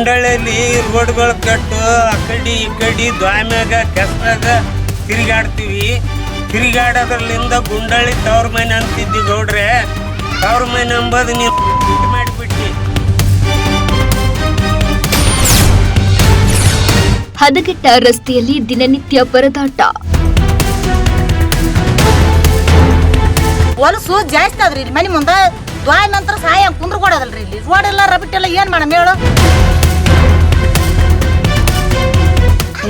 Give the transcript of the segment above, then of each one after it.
ಗುಂಡಳ್ಳಿಯಲ್ಲಿ ರೋಡ್ಗಳು ಕಟ್ಟು ಆ ಕಡಿ ಈ ಕಡಿ ದ್ವಾಮ್ಯಾಗ ಕೆಸ್ರಾಗ ತಿರುಗಾಡ್ತೀವಿ. ತಿರುಗಾಡೋದ್ರಲ್ಲಿಂದ ಗುಂಡಳ್ಳಿ ತವ್ರ ಮನೆ ಅಂತಿದ್ದಿ ಗೌಡ್ರೆ. ತವ್ರ ಮನೆ ಅಂಬೋದು ನೀವು ಮಾಡಿಬಿಟ್ಟಿ. ಹದಗೆಟ್ಟ ರಸ್ತೆಯಲ್ಲಿ ದಿನನಿತ್ಯ ಪರದಾಟ. ಹೊಲಸು ಜಾಸ್ತಿ ಆದ್ರಿ ಇಲ್ಲಿ. ಮನೆ ಮುಂದೆ ದ್ವಾಯ ನಂತರ ಸಹಾಯ ಕುಂದ್ರ ಕೊಡೋದಲ್ರಿ ಇಲ್ಲಿ. ರೋಡ್ ಎಲ್ಲ ರಬಿಟ್ ಎಲ್ಲ ಏನ್ ಮಾಡಮ್ ಹೇಳು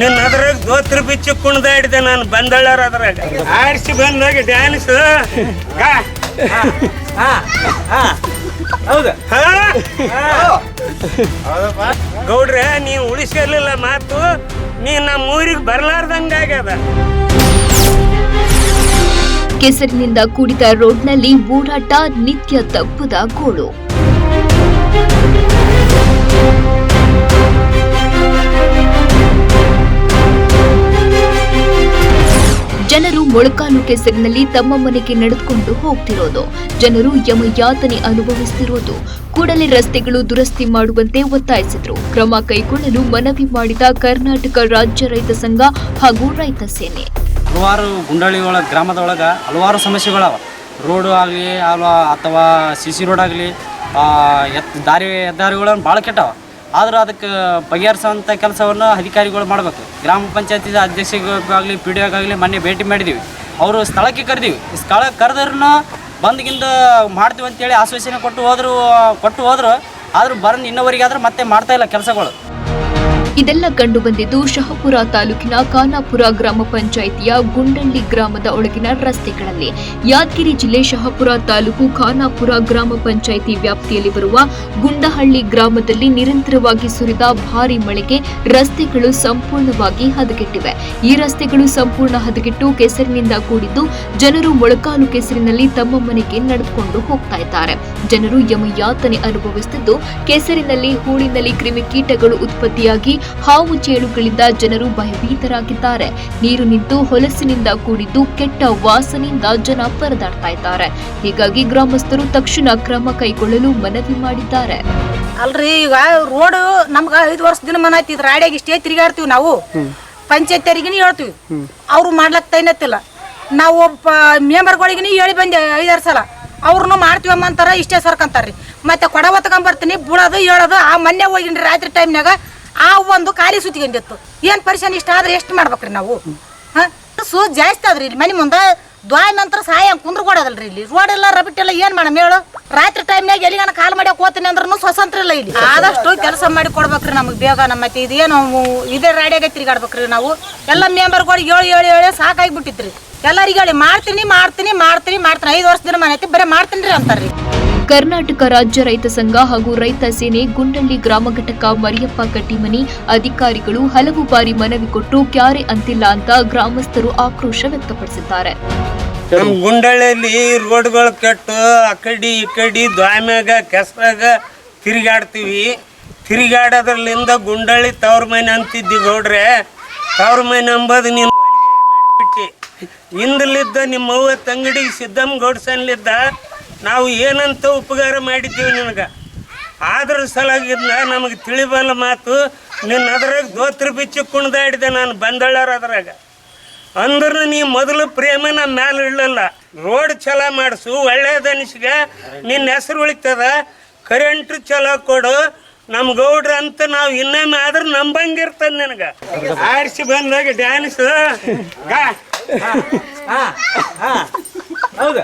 ನಿನ್ನ ಅದ್ರಾಗ ದೋತ್ರ ಬಿಚ್ಚಿ ಕುಣ್ದಾಡಿದೆ ನಾನು ಬಂದಳ್ಳಾರ ಅದ್ರಾಗ. ಆಡಿಸಿ ಬಂದಾಗ ಡ್ಯಾನ್ಸ್ ಹೌದಾ. ಗೌಡ್ರೆ ನೀವು ಉಳಿಸಲಿಲ್ಲ ಮಾತು ನೀ ನಮ್ಮ ಊರಿಗೆ ಬರ್ಲಾರ್ದಂಗ ಆಗ್ಯದ. ಕೆಸರಿನಿಂದ ಕೂಡಿದ ರೋಡ್ನಲ್ಲಿ ಓಡಾಟ ನಿತ್ಯ ತಪ್ಪದ ಗೋಳು. ಜನರು ಮೊಳಕಾಲು ಕೆಸರಿನಲ್ಲಿ ತಮ್ಮ ಮನೆಗೆ ನಡೆದುಕೊಂಡು ಹೋಗ್ತಿರೋದು. ಜನರು ಯಮಯಾತನೆ ಅನುಭವಿಸ್ತಿರೋದು. ಕೂಡಲೇ ರಸ್ತೆಗಳು ದುರಸ್ತಿ ಮಾಡುವಂತೆ ಒತ್ತಾಯಿಸಿದ್ರು. ಕ್ರಮ ಕೈಗೊಳ್ಳಲು ಮನವಿ ಮಾಡಿದ ಕರ್ನಾಟಕ ರಾಜ್ಯ ರೈತ ಸಂಘ ಹಾಗೂ ರೈತ ಸೇನೆ. ಹಲವಾರು ಗುಂಡಳ್ಳಿ ಒಳಗೆ ಗ್ರಾಮದೊಳಗೆ ಹಲವಾರು ಸಮಸ್ಯೆಗಳವ ರೋಡು ಆಗಲಿ ಅಥವಾ ಸಿ ಸಿ ರೋಡ್ ಆಗಲಿ ದಾರಿ ಹೆದ್ದಾರಿಗಳನ್ನು ಭಾಳ ಕೆಟ್ಟವ ಆದ್ರೆ ಅದಕ್ಕೆ ಬಗೆಹರಿಸುವಂಥ ಕೆಲಸವನ್ನು ಅಧಿಕಾರಿಗಳು ಮಾಡಬೇಕು. ಗ್ರಾಮ ಪಂಚಾಯತಿ ಅಧ್ಯಕ್ಷರಿಗಾಗಲಿ, ಪಿ ಡಿ ಆಗಲಿ ಮೊನ್ನೆ ಭೇಟಿ ಮಾಡಿದ್ದೀವಿ ಅವರು ಸ್ಥಳಕ್ಕೆ ಕರೆದೀವಿ. ಸ್ಥಳಕ್ಕೆ ಕರೆದ್ರೂ ಬಂದ್ಗಿಂದ ಮಾಡ್ತೀವಿ ಅಂತೇಳಿ ಆಶ್ವಾಸನೆ ಕೊಟ್ಟು ಹೋದ್ರು ಕೊಟ್ಟು ಹೋದ್ರು, ಆದರೂ ಬಂದು ಇನ್ನೊವರೆಗೆ ಆದ್ರೆ ಮತ್ತೆ ಮಾಡ್ತಾ ಇಲ್ಲ ಕೆಲಸಗಳು. ಇದೆಲ್ಲ ಕಂಡು ಬಂದಿದ್ದು ಶಹಪುರ ತಾಲೂಕಿನ ಖಾನಾಪುರ ಗ್ರಾಮ ಪಂಚಾಯಿತಿಯ ಗುಂಡಳ್ಳಿ ಗ್ರಾಮದ ಒಳಗಿನ ರಸ್ತೆಗಳಲ್ಲಿ. ಯಾದಗಿರಿ ಜಿಲ್ಲೆ ಶಹಪುರ ತಾಲೂಕು ಖಾನಾಪುರ ಗ್ರಾಮ ಪಂಚಾಯಿತಿ ವ್ಯಾಪ್ತಿಯಲ್ಲಿ ಬರುವ ಗುಂಡಹಳ್ಳಿ ಗ್ರಾಮದಲ್ಲಿ ನಿರಂತರವಾಗಿ ಸುರಿದ ಭಾರಿ ಮಳೆಗೆ ರಸ್ತೆಗಳು ಸಂಪೂರ್ಣವಾಗಿ ಹದಗೆಟ್ಟಿವೆ. ಈ ರಸ್ತೆಗಳು ಸಂಪೂರ್ಣ ಹದಗೆಟ್ಟು ಕೆಸರಿನಿಂದ ಕೂಡಿದ್ದು ಜನರು ಮೊಳಕಾಲು ಕೆಸರಿನಲ್ಲಿ ತಮ್ಮ ಮನೆಗೆ ನಡೆದುಕೊಂಡು ಹೋಗ್ತಾ ಇದ್ದಾರೆ. ಜನರು ಯಮಯಾತನೆ ಅನುಭವಿಸುತ್ತಿದ್ದು, ಕೆಸರಿನಲ್ಲಿ ಹೂಳಿನಲ್ಲಿ ಕ್ರಿಮಿಕೀಟಗಳು ಉತ್ಪತ್ತಿಯಾಗಿ ಹಾವು ಚೇಳುಗಳಿಂದ ಜನರು ಭಯಭೀತರಾಗಿದ್ದಾರೆ. ನೀರು ನಿಂತು ಹೊಲಸಿನಿಂದ ಕೂಡಿದ್ದು ಕೆಟ್ಟ ವಾಸನೆಯಿಂದ ಜನ ಪರದಾಡ್ತಾ ಇದ್ದಾರೆ. ಹೀಗಾಗಿ ಗ್ರಾಮಸ್ಥರು ತಕ್ಷಣ ಕ್ರಮ ಕೈಗೊಳ್ಳಲು ಮನವಿ ಮಾಡಿದ್ದಾರೆ. ಅಲ್ರಿ ಈಗ ರೋಡ್ ನಮ್ಗ ಐದು ವರ್ಷ ದಿನ ಮನ ಐತಿ ರಾಡಿಯಾಗಿ ಇಷ್ಟೇ ತಿರುಗಾಡ್ತೀವಿ ನಾವು. ಪಂಚಾಯತಿಯರಿಗಿನ ಹೇಳ್ತೀವಿ. ಅವ್ರು ಮಾಡ್ಲಕ್ ತೈನತ್ತಿಲ್ಲ ನಾವು ಒಬ್ಬ ಮೆಂಬರ್ಗಳಿಗಿನ ಹೇಳಿ ಬಂದೆ ಐದಾರು ಸಲ. ಅವ್ರನ್ನು ಮಾಡ್ತೀವಮ್ಮ ಅಂತಾರ ಇಷ್ಟೇ ಸರ್ಕಂತಾರ್ರಿ. ಮತ್ತೆ ಕೊಡ ಹೊತ್ಕೊಂಬರ್ತೀನಿ ಬುಡೋದು ಹೇಳೋದು ಆ ಮೊನ್ನೆ ಹೋಗಿನ್ರಿ ರಾತ್ರಿ ಟೈಮ್ನಾಗ ಆ ಒಂದು ಖಾಲಿ ಸುತ್ತಿಕೊಂಡಿತ್ತು ಏನ್ ಪರಿಶಾನ ಇಷ್ಟ ಆದ್ರೆ ಎಷ್ಟು ಮಾಡ್ಬೇಕ್ರಿ ನಾವು? ಹಾಂ? ಸು ಜಾಸ್ತಿ ಆದ್ರಿ ಇಲ್ಲಿ ಮನೆ ಮುಂದೆ ದ್ವಾಯ ನಂತರ ಸಹಾಯ ಕುಂದ್ರ ಕೊಡೋದಲ್ರಿ ಇಲ್ಲಿ. ರೋಡ್ ಎಲ್ಲ ರಬಿಟ್ ಎಲ್ಲ ಏನ್ ಮಾಡಮ್ ಹೇಳು? ರಾತ್ರಿ ಟೈಮ್ನಾಗ ಎಲ್ಲಿಗಾನ ಕಾಲ್ ಮಾಡಿ ಹೋಗ್ತೀನಿ ಅಂದ್ರೂ ಸ್ವತಂತ್ರ ಇಲ್ಲ ಇಲ್ಲಿ. ಆದಷ್ಟು ಕೆಲಸ ಮಾಡಿ ಕೊಡ್ಬೇಕ್ರಿ ನಮಗೆ ಬೇಗ ನಮ್ಮ ಮತ್ತೆ ಇದೇನು ಇದೇ ರಾಡಿಯಾಗ ತಿರುಗಾಡ್ಬೇಕ್ರಿ ನಾವು. ಎಲ್ಲ ಮೆಂಬರ್ಗಳಿಗೆ ಏಳು ಹೇಳಿ ಸಾಕಾಗಿ ಬಿಟ್ಟಿತ್ರಿ ಎಲ್ಲರಿಗೆ ಹೇಳಿ, ಮಾಡ್ತೀನಿ ಮಾಡ್ತೀನಿ ಮಾಡ್ತೀನಿ ಮಾಡ್ತೀನಿ, ಐದು ವರ್ಷದಿಂದ ಮನೆ ಐತಿ ಬರೀ ಮಾಡ್ತೀನಿ ರೀ ಅಂತಾರ್ರಿ. ಕರ್ನಾಟಕ ರಾಜ್ಯ ರೈತ ಸಂಘ ಹಾಗೂ ರೈತ ಸೇನೆ ಗುಂಡಳ್ಳಿ ಗ್ರಾಮ ಘಟಕ ಮರಿಯಪ್ಪ ಕಟ್ಟಿಮನಿ ಅಧಿಕಾರಿಗಳು ಹಲವು ಬಾರಿ ಮನವಿ ಕೊಟ್ಟು ಕ್ಯಾರೆ ಅಂತಿಲ್ಲ ಅಂತ ಗ್ರಾಮಸ್ಥರು ಆಕ್ರೋಶ ವ್ಯಕ್ತಪಡಿಸಿದ್ದಾರೆ. ಗುಂಡಳ್ಳಿಯಲ್ಲಿ ರೋಡ್ಗಳು ಕೆಟ್ಟು ಆ ಕಡಿ ಈ ದ್ವಾಮ್ಯಾಗ ಕೆಸ್ಮ್ಯಾಗ ತಿರುಗಾಡ್ತೀವಿ. ತಿರುಗಾಡೋದ್ರಲ್ಲಿಂದ ಗುಂಡಳ್ಳಿ ತವ್ರ ಮನೆ ಅಂತಿದ್ದಿ ಗೌಡ್ರೆ, ತವ್ರ ಮನೆ ಅಂಬೋದು ನೀನು ಮಾಡಿಬಿಟ್ಟು. ಹಿಂದಲಿದ್ದ ನಿಮ್ಮ ಅವ್ವ ತಂಗಡಿಗೆ ಸಿದ್ದಮ್ಮ ಗೌಡ್ಸನ್ಲಿದ್ದ ನಾವು ಏನಂತ ಉಪಕಾರ ಮಾಡಿದ್ದೀವಿ ನಿನಗೆ? ಆದ್ರ ಸಲಾಗಿದ್ನ ನಮಗೆ ತಿಳಿಬಲ್ಲ ಮಾತು, ನಿನ್ನ ಅದ್ರಾಗ ದೋತ್ರ ಬಿಚ್ಚಿ ಕುಣ್ದಾಡಿದೆ ನಾನು ಬಂದಳ್ಳಾರ ಅದ್ರಾಗ. ಅಂದ್ರೂ ನೀ ಮೊದಲು ಪ್ರೇಮ ನನ್ನ ಮ್ಯಾಲೆ ಇಳ್ಳಲ್ಲ ರೋಡ್ ಛಲೋ ಮಾಡಿಸು ಒಳ್ಳೇದನಿಸಿಗೆ ನಿನ್ನ ಹೆಸರು ಉಳಿತದ ಕರೆಂಟ್ ಚಲೋ ಕೊಡು ನಮ್ಮ ಗೌಡ್ರ ಅಂತ ನಾವು ಇನ್ನೊಮ್ಮೆ ಆದ್ರೆ ನಂಬಂಗಿರ್ತದ ನಿನಗೆ. ಆರಿಸಿ ಬಂದಾಗ ಡ್ಯಾನ್ಸ್ ಹೌದಾ.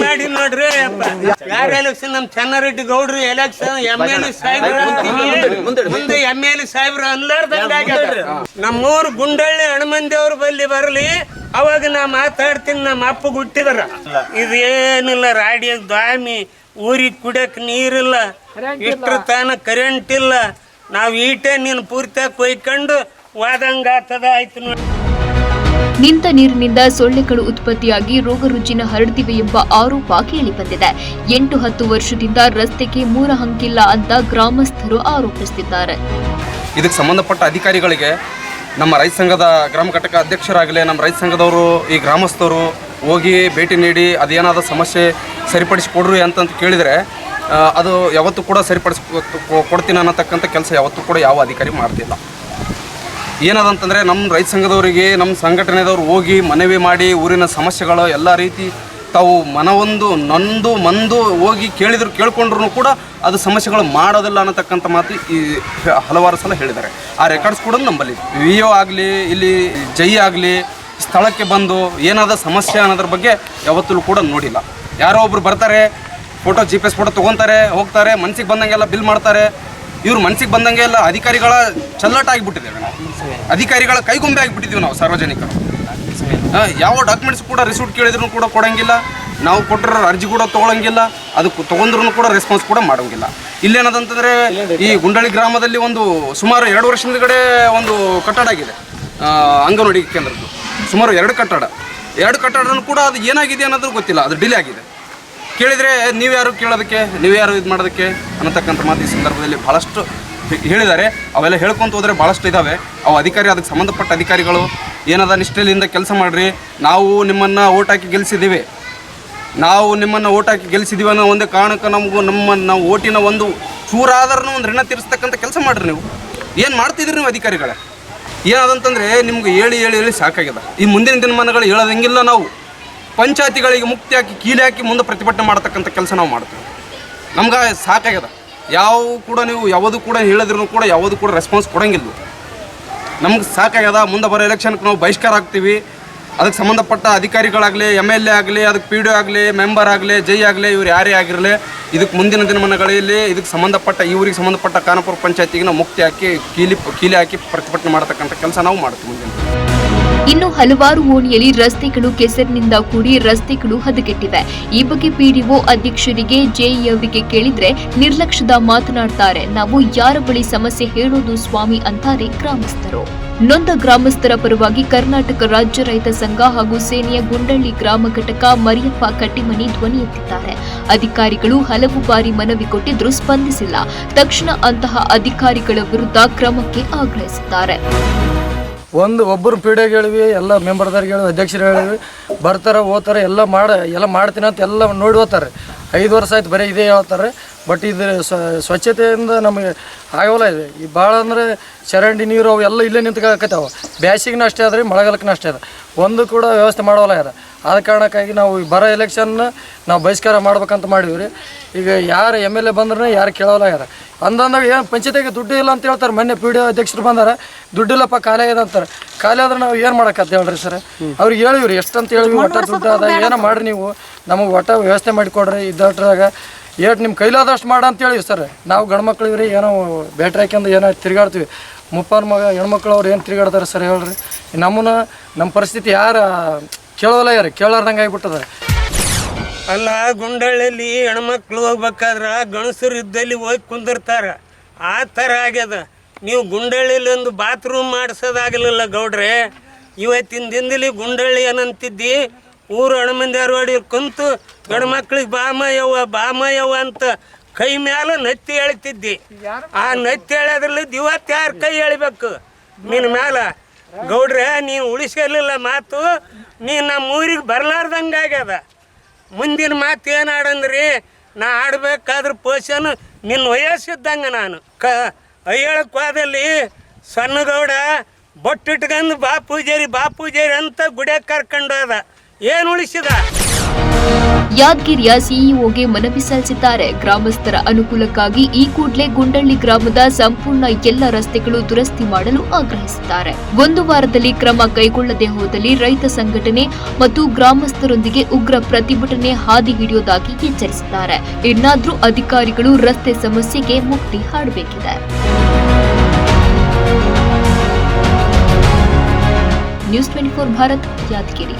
ಮಾಡಿ ನೋಡ್ರಿ ಯಾರ ಎಲೆಕ್ಷನ್ ನಮ್ ಚೆನ್ನಾರೆಡ್ಡಿ ಗೌಡ್ರು ಎಲೆಕ್ಷನ್ ಎಂ ಎಲ್ ಎ ಸಾಹೇಬ್ರ ಮುಂದೆ ಎಂ ಎಲ್ ಎ ಸಾಹೇಬ್ರ ಅನ್ಲಾರ್ದಂಗ ಆಗ್ಯದ. ನಮ್ಮೂರು ಗುಂಡಳ್ಳಿ ಹಣಮಂದಿಯವ್ರ ಬಲ್ಲಿ ಬರಲಿ ಅವಾಗ ನಾ ಮಾತಾಡ್ತೀನಿ ನಮ್ಮ ಅಪ್ಪ ಇದು ಇದೇನಿಲ್ಲ ರಾಡಿಯ ದ್ವಾಮಿ ಊರಿಗೆ ಕುಡಿಯಕ್ ನೀರಿಲ್ಲ ಇಷ್ಟ್ರ ತಾನ ಕರೆಂಟ್ ಇಲ್ಲ. ನಾವು ಈಟೆ ನೀನು ಪೂರ್ತಿಯಾಗಿ ಕೊಯ್ಕೊಂಡು ನೋಡಿ. ನಿಂತ ನೀರಿನಿಂದ ಸೊಳ್ಳೆಗಳು ಉತ್ಪತ್ತಿಯಾಗಿ ರೋಗ ರುಜಿನ ಹರಡುತ್ತಿವೆ ಎಂಬ ಆರೋಪ ಕೇಳಿಬಂದಿದೆ ಎಂಟು ಹತ್ತು ವರ್ಷದಿಂದ ರಸ್ತೆಗೆ ಮೂರ ಹಂಕಿಲ್ಲ ಅಂತ ಗ್ರಾಮಸ್ಥರು ಆರೋಪಿಸುತ್ತಿದ್ದಾರೆ. ಇದಕ್ಕೆ ಸಂಬಂಧಪಟ್ಟ ಅಧಿಕಾರಿಗಳಿಗೆ ನಮ್ಮ ರೈತ ಸಂಘದ ಗ್ರಾಮ ಘಟಕ ಅಧ್ಯಕ್ಷರಾಗಲಿ, ನಮ್ಮ ರೈತ ಸಂಘದವರು, ಈ ಗ್ರಾಮಸ್ಥರು ಹೋಗಿ ಭೇಟಿ ನೀಡಿ ಅದೇನಾದ ಸಮಸ್ಯೆ ಸರಿಪಡಿಸಿ ಕೊಡ್ರಿ ಅಂತಂತ ಕೇಳಿದರೆ ಅದು ಯಾವತ್ತೂ ಕೂಡ ಸರಿಪಡಿಸ್ ಕೊಡ್ತೀನಿ ಅನ್ನತಕ್ಕಂಥ ಕೆಲಸ ಯಾವತ್ತೂ ಕೂಡ ಯಾವ ಅಧಿಕಾರಿ ಮಾಡ್ತಿಲ್ಲ. ಏನದಂತಂದರೆ ನಮ್ಮ ರೈತ ಸಂಘದವರಿಗೆ ನಮ್ಮ ಸಂಘಟನೆದವ್ರು ಹೋಗಿ ಮನವಿ ಮಾಡಿ ಊರಿನ ಸಮಸ್ಯೆಗಳು ಎಲ್ಲ ರೀತಿ ತಾವು ಮನವೊಂದು, ನೊಂದು, ಮಂದು ಹೋಗಿ ಕೇಳಿದ್ರು ಕೇಳ್ಕೊಂಡ್ರು ಕೂಡ ಅದು ಸಮಸ್ಯೆಗಳು ಮಾಡೋದಿಲ್ಲ ಅನ್ನತಕ್ಕಂಥ ಮಾತು ಈ ಹಲವಾರು ಸಲ ಹೇಳಿದ್ದಾರೆ. ಆ ರೆಕಾರ್ಡ್ಸ್ ಕೂಡ ನಮ್ಮಲ್ಲಿ ವಿ ಒ ಆಗಲಿ, ಇಲ್ಲಿ ಜೈ ಆಗಲಿ, ಸ್ಥಳಕ್ಕೆ ಬಂದು ಏನಾದ ಸಮಸ್ಯೆ ಅನ್ನೋದ್ರ ಬಗ್ಗೆ ಯಾವತ್ತೂ ಕೂಡ ನೋಡಿಲ್ಲ. ಯಾರೋ ಒಬ್ರು ಬರ್ತಾರೆ photo G P S photo ತೊಗೊತಾರೆ, ಹೋಗ್ತಾರೆ, ಮನ್ಸಿಗೆ ಬಂದಂಗೆಲ್ಲ ಬಿಲ್ ಮಾಡ್ತಾರೆ ಇವ್ರು ಮನಸ್ಸಿಗೆ ಬಂದಂಗೆ ಎಲ್ಲ ಅಧಿಕಾರಿಗಳ ಚಲ್ಲಾಟ ಆಗಿಬಿಟ್ಟಿದ್ದೇವೆ ನಾವು ಅಧಿಕಾರಿಗಳ ಕೈಗೊಂಬೆ ಆಗಿಬಿಟ್ಟಿದ್ದೀವಿ ನಾವು ಸಾರ್ವಜನಿಕರು. ಯಾವ ಡಾಕ್ಯುಮೆಂಟ್ಸ್ ಕೂಡ ರಿಸೀಟ್ ಕೇಳಿದ್ರು ಕೂಡ ಕೊಡಂಗಿಲ್ಲ. ನಾವು ಕೊಟ್ಟಿರೋ ಅರ್ಜಿ ಕೂಡ ತೊಗೊಳಂಗಿಲ್ಲ. ಅದಕ್ಕೆ ತೊಗೊಂಡ್ರು ಕೂಡ ರೆಸ್ಪಾನ್ಸ್ ಕೂಡ ಮಾಡೋಂಗಿಲ್ಲ. ಇಲ್ಲೇನದಂತಂದರೆ ಈ ಗುಂಡಳಿ ಗ್ರಾಮದಲ್ಲಿ ಒಂದು ಸುಮಾರು ಎರಡು ವರ್ಷ ಹಿಂದ್ಗಡೆ ಒಂದು ಕಟ್ಟಡ ಆಗಿದೆ. ಅಂಗನವಾಡಿ ಕೇಂದ್ರದ್ದು. ಸುಮಾರು ಎರಡು ಕಟ್ಟಡ. ಎರಡು ಕಟ್ಟಡನೂ ಕೂಡ ಅದು ಏನಾಗಿದೆ ಅನ್ನೋದು ಗೊತ್ತಿಲ್ಲ. ಅದು ಡಿಲೇ ಆಗಿದೆ. ಕೇಳಿದರೆ ನೀವು ಯಾರು ಕೇಳೋದಕ್ಕೆ, ನೀವು ಯಾರು ಇದು ಮಾಡೋದಕ್ಕೆ ಅನ್ನತಕ್ಕಂಥ ಮಾತು ಈ ಸಂದರ್ಭದಲ್ಲಿ ಭಾಳಷ್ಟು ಹೇಳಿದ್ದಾರೆ. ಅವೆಲ್ಲ ಹೇಳ್ಕೊಂತ ಹೋದರೆ ಭಾಳಷ್ಟು ಇದ್ದಾವೆ ಅವು ಅಧಿಕಾರಿ, ಅದಕ್ಕೆ ಸಂಬಂಧಪಟ್ಟ ಅಧಿಕಾರಿಗಳು ಏನದ ನಿಷ್ಠೆಯಿಂದ ಕೆಲಸ ಮಾಡಿರಿ. ನಾವು ನಿಮ್ಮನ್ನು ಓಟ್ ಹಾಕಿ ಗೆಲ್ಲಿಸಿದ್ದೀವಿ ನಾವು ನಿಮ್ಮನ್ನು ಓಟ್ ಹಾಕಿ ಗೆಲ್ಲಿಸಿದ್ದೀವಿ ಅನ್ನೋ ಒಂದೇ ಕಾರಣಕ್ಕೆ ನಮಗೂ ನಮ್ಮ, ನಾವು ಓಟಿನ ಒಂದು ಚೂರಾದ್ರೂ ಒಂದು ಋಣ ತೀರಿಸ್ತಕ್ಕಂಥ ಕೆಲಸ ಮಾಡಿರಿ ನೀವು. ಏನು ಮಾಡ್ತಿದ್ರಿ ನೀವು ಅಧಿಕಾರಿಗಳೇ? ಏನಾದಂತಂದರೆ ನಿಮ್ಗೆ ಹೇಳಿ ಹೇಳಿ ಹೇಳಿ ಸಾಕಾಗ್ಯದ. ಈ ಮುಂದಿನ ದಿನಮಾನಗಳು ಹೇಳೋದಂಗಿಲ್ಲ ನಾವು. ಪಂಚಾಯತಿಗಳಿಗೆ ಮುಕ್ತಿ ಹಾಕಿ, ಕೀಲಿ ಹಾಕಿ ಮುಂದೆ ಪ್ರತಿಭಟನೆ ಮಾಡ್ತಕ್ಕಂಥ ಕೆಲಸ ನಾವು ಮಾಡ್ತೀವಿ. ನಮ್ಗೆ ಸಾಕಾಗ್ಯದ. ಯಾವ ಕೂಡ ನೀವು ಯಾವುದು ಕೂಡ ಹೇಳಿದ್ರು ಕೂಡ ಯಾವುದು ಕೂಡ ರೆಸ್ಪಾನ್ಸ್ ಕೊಡಂಗಿಲ್ಲ. ನಮ್ಗೆ ಸಾಕಾಗ್ಯದ. ಮುಂದೆ ಬರೋ ಎಲೆಕ್ಷನ್ಗೆ ನಾವು ಬಹಿಷ್ಕಾರ ಆಗ್ತೀವಿ. ಅದಕ್ಕೆ ಸಂಬಂಧಪಟ್ಟ ಅಧಿಕಾರಿಗಳಾಗಲಿ ಎಂ ಎಲ್ ಎ ಆಗಲಿ, ಅದಕ್ಕೆ ಪಿ ಡಿ ಆಗಲಿ ಮೆಂಬರ್ ಆಗಲಿ ಜೈ ಆಗಲಿ, ಇವ್ರು ಯಾರೇ ಆಗಿರಲಿ, ಇದಕ್ಕೆ ಮುಂದಿನ ದಿನಮಾನಗಳಲ್ಲಿ ಇದಕ್ಕೆ ಸಂಬಂಧಪಟ್ಟ ಇವರಿಗೆ ಸಂಬಂಧಪಟ್ಟ ಖಾನಾಪುರ ಪಂಚಾಯತಿಗೆ ನಾವು ಮುಕ್ತಿ ಹಾಕಿ, ಕೀಲಿ ಕೀಲಿ ಹಾಕಿ ಪ್ರತಿಭಟನೆ ಮಾಡ್ತಕ್ಕಂಥ ಕೆಲಸ ನಾವು ಮಾಡ್ತೀವಿ ಮುಂದಿನ ದಿನ. ಇನ್ನು ಹಲವಾರು ಓಣಿಯಲ್ಲಿ ರಸ್ತೆಗಳು ಕೆಸರಿನಿಂದ ಕೂಡಿ ರಸ್ತೆಗಳು ಹದಗೆಟ್ಟಿವೆ. ಈ ಬಗ್ಗೆ ಪಿಡಿಒ ಅಧ್ಯಕ್ಷರಿಗೆ ಜೆಇ ಅವರಿಗೆ ಕೇಳಿದ್ರೆ ನಿರ್ಲಕ್ಷ್ಯದ ಮಾತನಾಡ್ತಾರೆ. ನಾವು ಯಾರ ಬಳಿ ಸಮಸ್ಯೆ ಹೇಳೋದು ಸ್ವಾಮಿ ಅಂತಾರೆ ಗ್ರಾಮಸ್ಥರು. ನೊಂದ ಗ್ರಾಮಸ್ಥರ ಪರವಾಗಿ ಕರ್ನಾಟಕ ರಾಜ್ಯ ರೈತ ಸಂಘ ಹಾಗೂ ಸೇನೆಯ ಗುಂಡಳ್ಳಿ ಗ್ರಾಮ ಘಟಕ ಮರಿಯಪ್ಪ ಕಟ್ಟಿಮನಿ ಧ್ವನಿ ಎತ್ತಿದ್ದಾರೆ. ಅಧಿಕಾರಿಗಳು ಹಲವು ಬಾರಿ ಮನವಿ ಕೊಟ್ಟಿದ್ರೂ ಸ್ಪಂದಿಸಿಲ್ಲ. ತಕ್ಷಣ ಅಂತಹ ಅಧಿಕಾರಿಗಳ ವಿರುದ್ಧ ಕ್ರಮಕ್ಕೆ ಆಗ್ರಹಿಸಿದ್ದಾರೆ. ಒಂದು ಒಬ್ಬರು ಪೀಡೆಗೆ ಹೇಳಿವಿ ಎಲ್ಲ ಮೆಂಬರ್ದವ್ರಿಗೆ ಹೇಳಿವಿ ಅಧ್ಯಕ್ಷರು ಹೇಳಿವಿ ಬರ್ತಾರೆ ಹೋಗ್ತಾರೆ ಎಲ್ಲ ಮಾಡ, ಎಲ್ಲ ಮಾಡ್ತೀನಿ ಅಂತ ಎಲ್ಲ ನೋಡಿ ಹೋಗ್ತಾರೆ ಐದು ವರ್ಷ ಆಯ್ತು ಬರೀ ಇದೇ ಹೇಳ್ತಾರೆ, ಬಟ್ ಇದು ಸ್ವ- ಸ್ವಚ್ಛತೆಯಿಂದ ನಮಗೆ ಆಗೋಲ್ಲ ಇದೆ. ಈ ಭಾಳ ಅಂದರೆ ಚರಂಡಿ ನೀರು ಅವು ಎಲ್ಲ ಇಲ್ಲೇ ನಿಂತ್ಕೊಳಕತ್ತಾವ. ಬ್ಯಾಸಿಗಿನ ಅಷ್ಟೇ ಆದ್ರೆ ಮಳೆಗಾಲಕ್ಕೆ ಅಷ್ಟೇ ಅದ. ಒಂದು ಕೂಡ ವ್ಯವಸ್ಥೆ ಮಾಡೋಲ್ಲ ಯಾರ. ಆದ ಕಾರಣಕ್ಕಾಗಿ ನಾವು ಈ ಬರೋ ಎಲೆಕ್ಷನ್ನ ನಾವು ಬಹಿಷ್ಕಾರ ಮಾಡ್ಬೇಕಂತ ಮಾಡೀವಿ ರೀ. ಈಗ ಯಾರು ಎಂ ಎಲ್ ಎ ಬಂದ್ರೆ ಯಾರು ಕೇಳೋಲ್ಲ ಯಾರ. ಅಂದಂದಾಗ ಏನು ಪಂಚಾಯತಿಗೆ ದುಡ್ಡು ಇಲ್ಲ ಅಂತ ಹೇಳ್ತಾರೆ. ಮೊನ್ನೆ ಪಿ ಡಿ ಅಧ್ಯಕ್ಷರು ಬಂದಾರ. ದುಡ್ಡಿಲ್ಲಪ್ಪ ಖಾಲಿ ಆಗಿದೆ ಅಂತಾರೆ. ಖಾಲಿ ಆದ್ರೆ ನಾವು ಏನು ಮಾಡಕತ್ತ ಹೇಳ್ರಿ ಸರ್? ಅವ್ರಿಗೆ ಹೇಳಿವ್ರಿ ಎಷ್ಟಂತ ಹೇಳಿವಿ ಒಟ್ಟ ದುಡ್ಡು ಅದ ಏನೋ ಮಾಡಿರಿ ನೀವು? ನಮಗೆ ಒಟ್ಟ ವ್ಯವಸ್ಥೆ ಮಾಡಿಕೊಡ್ರಿ ಇದ್ದಟ್ರಾಗ ಏಟ್ ನಿಮ್ಮ ಕೈಲಾದಷ್ಟು ಮಾಡ ಅಂತ ಹೇಳಿವಿ ಸರ್. ನಾವು ಗಂಡು ಇವ್ರಿ ಏನೋ ಬೇಟ್ರಿ ಹಾಕ್ಯಂದು ಏನೋ ತಿರುಗಾಡ್ತೀವಿ. ಮುಪ್ಪಾರ ಮಗ, ಹೆಣ್ಮಕ್ಳು ಅವ್ರು ಏನು ತಿರುಗಾಡ್ತಾರೆ ಸರ್ ಹೇಳ್ರಿ. ನಮ್ಮನ್ನ ನಮ್ಮ ಪರಿಸ್ಥಿತಿ ಯಾರು ಕೇಳೋಲ್ಲ ಯಾರು? ಕೇಳಾರ್ದಂಗೆ ಆಗಿಬಿಟ್ಟದ. ಅಲ್ಲ ಗುಂಡಳ್ಳಿಯಲ್ಲಿ ಹೆಣ್ಮಕ್ಳು ಹೋಗ್ಬೇಕಾದ್ರೆ ಗಣಸರು ಇದ್ದಲ್ಲಿ ಹೋಗಿ ಕುಂದಿರ್ತಾರೆ. ಆ ಥರ ಆಗ್ಯದ. ನೀವು ಗುಂಡಳ್ಳಿಲಿ ಒಂದು ಬಾತ್ರೂಮ್ ಮಾಡಿಸೋದಾಗಲಿಲ್ಲ ಗೌಡ್ರೆ. ಇವತ್ತಿನ ದಿನದಲ್ಲಿ ಗುಂಡಳ್ಳಿ ಏನಂತಿದ್ದಿ? ಊರು ಹಣಮಂದಿ ಅರವಾಡಿ ಕುಂತು ಗಂಡ್ಮಕ್ಳಿಗೆ ಬಾಮ ಯವ್ವ ಬಾಮ ಯವ್ವ ಅಂತ ಕೈ ಮ್ಯಾಲ ನತ್ತಿ ಎಳಿತಿದ್ದಿ. ಆ ನತ್ತಿ ಎಳೆದ್ರಲ್ಲಿ ಇವತ್ತು ಯಾರು ಕೈ ಎಳಿಬೇಕು? ನಿನ್ನ ಮ್ಯಾಲ. ಗೌಡ್ರೆ, ನೀನು ಉಳಿಸಿರ್ಲಿಲ್ಲ ಮಾತು, ನೀನು ನಮ್ಮ ಊರಿಗೆ ಬರ್ಲಾರ್ದಂಗೆ ಆಗ್ಯದ. ಮುಂದಿನ ಮಾತು ಏನು ಆಡಂದ್ರಿ? ನಾ ಆಡ್ಬೇಕಾದ್ರ ಪೋಷನ್ ನಿನ್ನ ವಯಸ್ಸಿದ್ದಂಗೆ ನಾನು. ಕ ಅಯ್ಯಳಕ್ಕೆ ಸಣ್ಣ ಸಣ್ಣಗೌಡ ಬೊಟ್ಟಿಟ್ಕಂದು ಬಾ ಪೂಜಾರಿ ಬಾ ಪೂಜಾರಿ ಅಂತ ಗುಡಿಯಾಗ ಕರ್ಕೊಂಡು ಏನು ಉಳಿಸಿದ? ಯಾದಗಿರಿಯ ಸಿಇಒಗೆ ಮನವಿ ಸಲ್ಲಿಸಿದ್ದಾರೆ. ಗ್ರಾಮಸ್ಥರ ಅನುಕೂಲಕ್ಕಾಗಿ ಈ ಕೂಡಲೇ ಗುಂಡಳ್ಳಿ ಗ್ರಾಮದ ಸಂಪೂರ್ಣ ಎಲ್ಲ ರಸ್ತೆಗಳು ದುರಸ್ತಿ ಮಾಡಲು ಆಗ್ರಹಿಸಿದ್ದಾರೆ. ಒಂದು ವಾರದಲ್ಲಿ ಕ್ರಮ ಕೈಗೊಳ್ಳದೆ ಹೋದಲ್ಲಿ ರೈತ ಸಂಘಟನೆ ಮತ್ತು ಗ್ರಾಮಸ್ಥರೊಂದಿಗೆ ಉಗ್ರ ಪ್ರತಿಭಟನೆ ಹಾದಿ ಹಿಡಿಯುವುದಾಗಿ ಎಚ್ಚರಿಸಿದ್ದಾರೆ. ಇನ್ನಾದ್ರೂ ಅಧಿಕಾರಿಗಳು ರಸ್ತೆ ಸಮಸ್ಯೆಗೆ ಮುಕ್ತಿ ಹಾಡಬೇಕಿದೆ. News twenty four Bharat, Yadgiri.